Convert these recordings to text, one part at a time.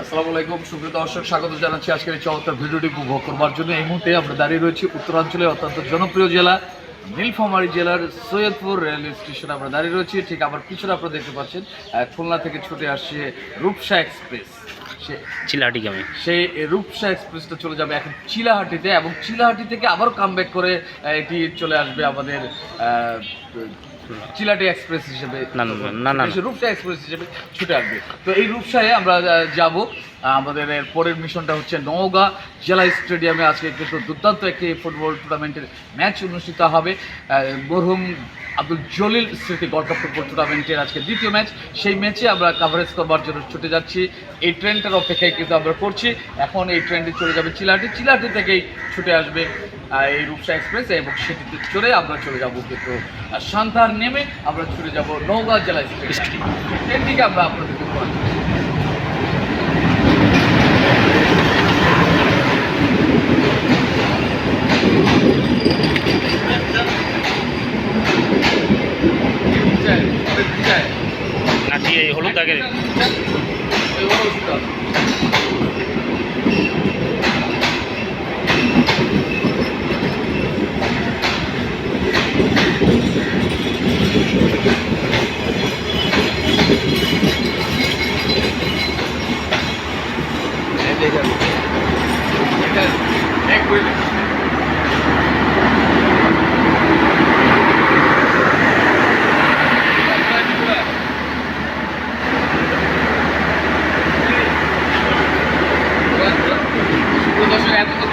আসসালামু আলাইকুম সুপ্রিয় দর্শক স্বাগত জানাচ্ছি আজকের এই চমৎকার ভিডিওটি উপভোগ করবার জন্য। এই মুহূর্তে আমরা দাঁড়িয়ে রয়েছি উত্তরাঞ্চলের অত্যন্ত জনপ্রিয় জেলা নীলফামারী জেলার সৈয়দপুর রেলওয়ে স্টেশনে আমরা দাঁড়িয়ে রয়েছি। ঠিক আমার পিছনে আপনারা দেখতে পাচ্ছেন খুলনা থেকে ছুটে আসছে রূপসা এক্সপ্রেস। সে চিলাহাটি গ্রামে সেই রূপসা এক্সপ্রেসটা চলে যাবে এখন চিলাহাটিতে এবং চিলাহাটি থেকে আবারও কামব্যাক করে এটি চলে আসবে আমাদের আহ, চিলাহাটি এক্সপ্রেস হিসেবে না, না, না, রূপসা এক্সপ্রেস হিসেবে ছুটে আসবে। তো এই রূপসায় আমরা যাব। আমাদের পরের মিশনটা হচ্ছে নওগাঁ জেলা স্টেডিয়ামে। আজকে কিন্তু দুর্দান্ত একটি ফুটবল টুর্নামেন্টের ম্যাচ অনুষ্ঠিত হবে। মরহুম আব্দুল জলিল স্মৃতি গল্প ফুটবল টুর্নামেন্টের আজকে দ্বিতীয় ম্যাচ সেই ম্যাচে আমরা কাভারেজ করবার জন্য ছুটে যাচ্ছি। এই ট্রেনটার অপেক্ষায় কিন্তু আমরা করছি। এখন এই ট্রেনটি চলে যাবে চিলাহাটি চিলাহাটি থেকেই ছুটে আসবে এই রূপসা এক্সপ্রেস এবং সেটিতে চড়ে আমরা চলে যাব কিন্তু আহ, সান্তাহার নেমে আমরা চলে যাব নওগাঁ জেলা স্টেডিয়াম ট্রেনটিকে আমরা আপনাদেরকে নাকি এই হলুদ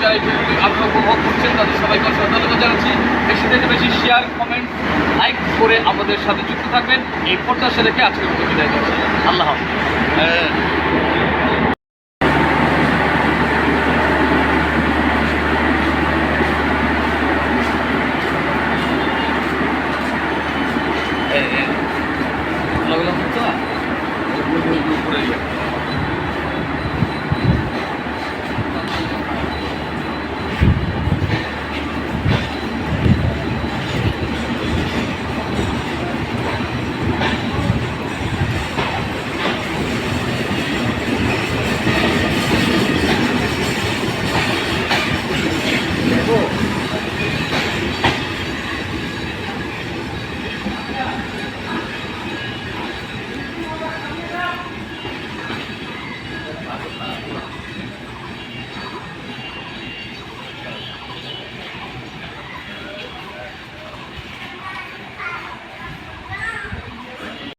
যারা এই ভিডিওটি আপনারা উপভোগ করছেন তাদের সবাইকে ধন্যবাদ জানাচ্ছি। বেশি থেকে বেশি শেয়ার কমেন্ট লাইক করে আমাদের সাথে যুক্ত থাকবেন। এই প্রত্যাশা রেখে আজকের মতো বিদায় দিচ্ছি আল্লাহ হাফেজ।